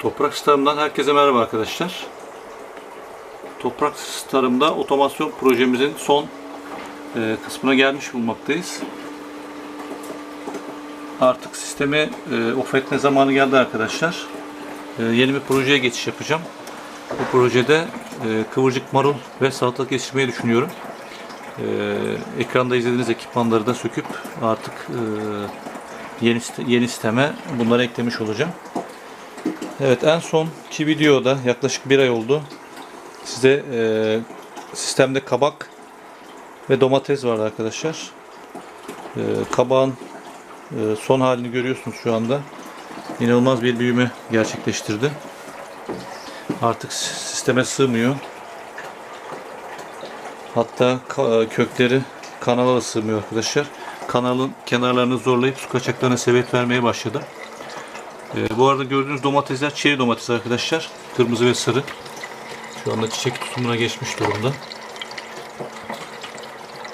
Toprak Starım'dan herkese merhaba arkadaşlar. Toprak Starım'da otomasyon projemizin son e, kısmına gelmiş bulunmaktayız. Artık sistemi e, off etme zamanı geldi arkadaşlar. E, yeni bir projeye geçiş yapacağım. Bu projede e, kıvırcık marul ve salatalık yetiştirmeyi düşünüyorum. Ekranda izlediğiniz ekipmanları da söküp artık yeni, yeni sisteme bunları eklemiş olacağım. Evet en sonki videoda yaklaşık bir ay oldu. Size e, sistemde kabak ve domates vardı arkadaşlar. E, kabağın e, son halini görüyorsunuz şu anda. İnanılmaz bir büyüme gerçekleştirdi. Artık sisteme sığmıyor. Hatta ka- kökleri kanala sığmıyor arkadaşlar. Kanalın kenarlarını zorlayıp su kaçaklarına sebep vermeye başladı. Ee, bu arada gördüğünüz domatesler çeri domates arkadaşlar. Kırmızı ve sarı. Şu anda çiçek tutumuna geçmiş durumda.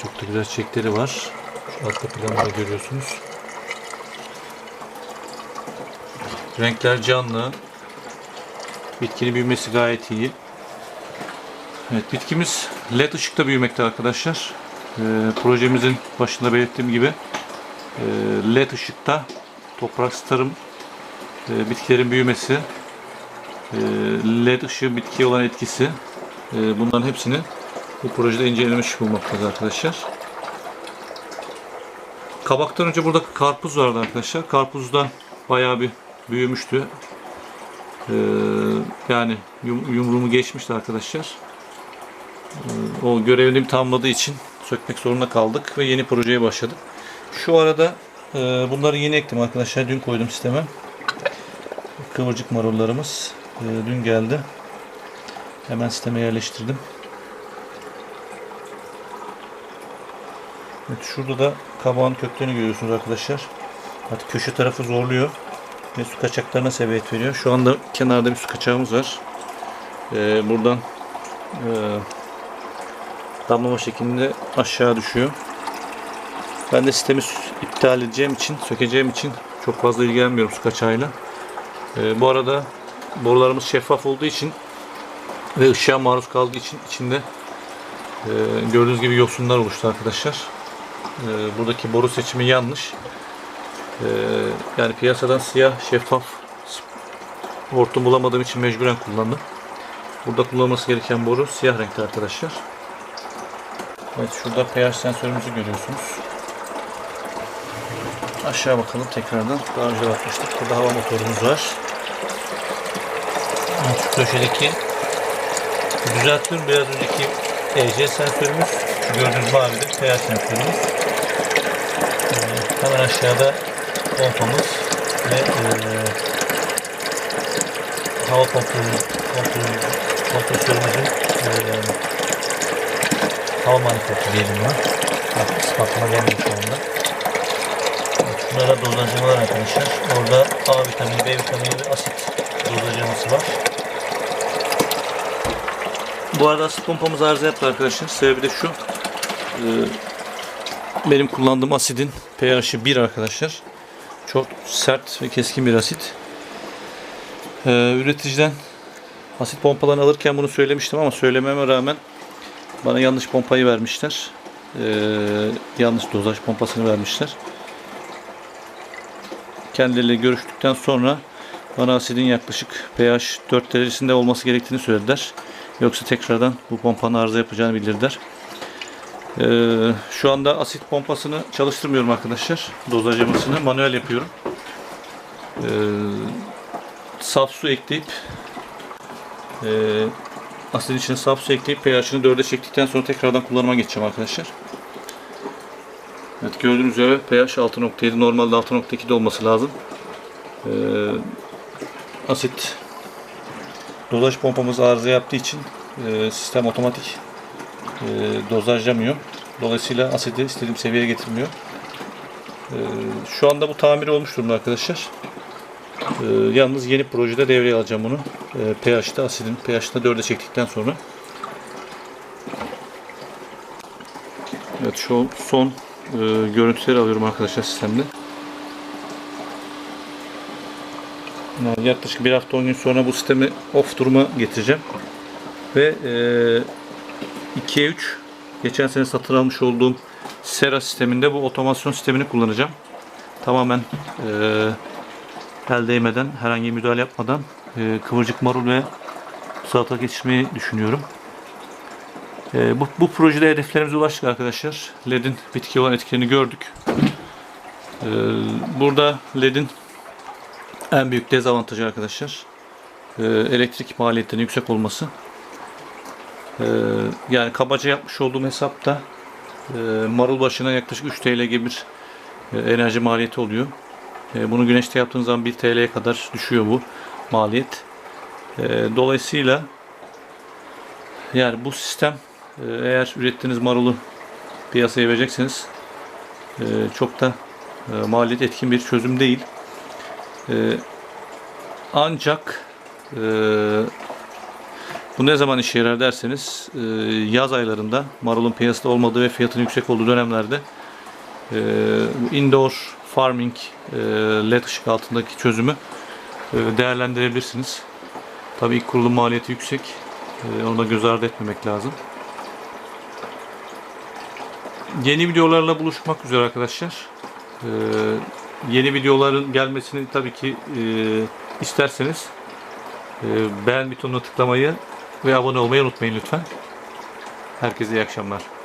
Çok da güzel çiçekleri var. Şu arka planda görüyorsunuz. Renkler canlı. Bitkinin büyümesi gayet iyi. Evet bitkimiz led ışıkta büyümekte arkadaşlar. Ee, projemizin başında belirttiğim gibi e, led ışıkta toprak starım e, bitkilerin büyümesi, e, led ışığı bitkiye olan etkisi e, bunların hepsini bu projede incelemiş bulmaktayız arkadaşlar. Kabaktan önce burada karpuz vardı arkadaşlar. Karpuzda bayağı bir büyümüştü. E, yani yum- yumruğumu geçmişti arkadaşlar. E, o görevini tamamladığı için sökmek zorunda kaldık ve yeni projeye başladık. Şu arada e, bunları yeni ektim arkadaşlar. Dün koydum sisteme. Kıvırcık marullarımız e, dün geldi. Hemen sisteme yerleştirdim. Evet, şurada da kabağın köklerini görüyorsunuz arkadaşlar. Artık köşe tarafı zorluyor. Ve su kaçaklarına sebebiyet veriyor. Şu anda kenarda bir su kaçağımız var. E, buradan e, damlama şeklinde aşağı düşüyor. Ben de sistemi iptal edeceğim için, sökeceğim için çok fazla ilgilenmiyorum su kaçağıyla. Ee, bu arada borularımız şeffaf olduğu için ve ışığa maruz kaldığı için içinde e, gördüğünüz gibi yosunlar oluştu arkadaşlar. E, buradaki boru seçimi yanlış. E, yani piyasadan siyah şeffaf hortum bulamadığım için mecburen kullandım. Burada kullanılması gereken boru siyah renkte arkadaşlar. Evet şurada pH sensörümüzü görüyorsunuz. Aşağı bakalım tekrardan. Daha önce bakmıştık. Burada hava motorumuz var. Şu köşedeki düzeltiyorum biraz önceki EC sensörümüz. Gördüğünüz mavi de pH sensörümüz. Ee, hemen aşağıda pompamız ve ee, hava kontrolü kompresörümüzün ee, hava manifoldu diyelim buna. Bak ispatıma gelmiyor şu anda. Bunlara dozajlamalar arkadaşlar. Orada A vitamini, B vitamini ve asit dozajlaması var. Bu arada asit pompamız arıza yaptı arkadaşlar. Sebebi de şu. Ee, benim kullandığım asidin pH'i 1 arkadaşlar. Çok sert ve keskin bir asit. Ee, üreticiden asit pompalarını alırken bunu söylemiştim ama söylememe rağmen bana yanlış pompayı vermişler. Ee, yanlış dozaj pompasını vermişler kendileriyle görüştükten sonra bana asidin yaklaşık pH 4 derecesinde olması gerektiğini söylediler. Yoksa tekrardan bu pompanın arıza yapacağını bildirdiler. Ee, şu anda asit pompasını çalıştırmıyorum arkadaşlar. Dozajlamasını manuel yapıyorum. Ee, saf su ekleyip e, asidin içine saf su ekleyip pH'ini 4'e çektikten sonra tekrardan kullanıma geçeceğim arkadaşlar. Evet gördüğünüz üzere pH 6.7 normalde 6.2'de olması lazım. Ee, asit dozaj pompamız arıza yaptığı için e, sistem otomatik e, dozajlamıyor. Dolayısıyla asidi istediğim seviyeye getirmiyor. E, şu anda bu tamir olmuş durumda arkadaşlar. E, yalnız yeni projede devreye alacağım bunu. E, pH'te asidin pH'te 4'e çektikten sonra. Evet şu son e, görüntüleri alıyorum arkadaşlar sistemde. Yani yaklaşık bir hafta 10 gün sonra bu sistemi off duruma getireceğim. Ve e, 2'ye 3 geçen sene satın almış olduğum Sera sisteminde bu otomasyon sistemini kullanacağım. Tamamen e, el değmeden, herhangi bir müdahale yapmadan e, kıvırcık marul ve salatalık yetiştirmeyi düşünüyorum. E, bu, bu projede hedeflerimize ulaştık arkadaşlar. LED'in bitki olan etkilerini gördük. E, burada LED'in en büyük dezavantajı arkadaşlar e, elektrik maliyetlerinin yüksek olması. E, yani kabaca yapmış olduğum hesapta e, marul başına yaklaşık 3 TL gibi bir enerji maliyeti oluyor. Bunu güneşte yaptığınız zaman 1 TL'ye kadar düşüyor bu maliyet. Dolayısıyla yani bu sistem eğer ürettiğiniz marulu piyasaya verecekseniz çok da maliyet etkin bir çözüm değil. E, ancak e, bu ne zaman işe yarar derseniz e, yaz aylarında marulun piyasada olmadığı ve fiyatının yüksek olduğu dönemlerde e, indoor farming e, led ışık altındaki çözümü e, değerlendirebilirsiniz. Tabii ilk kurulum maliyeti yüksek. E, onu da göz ardı etmemek lazım. Yeni videolarla buluşmak üzere arkadaşlar. E, yeni videoların gelmesini tabii ki e, isterseniz e, beğen butonuna tıklamayı ve abone olmayı unutmayın lütfen. Herkese iyi akşamlar.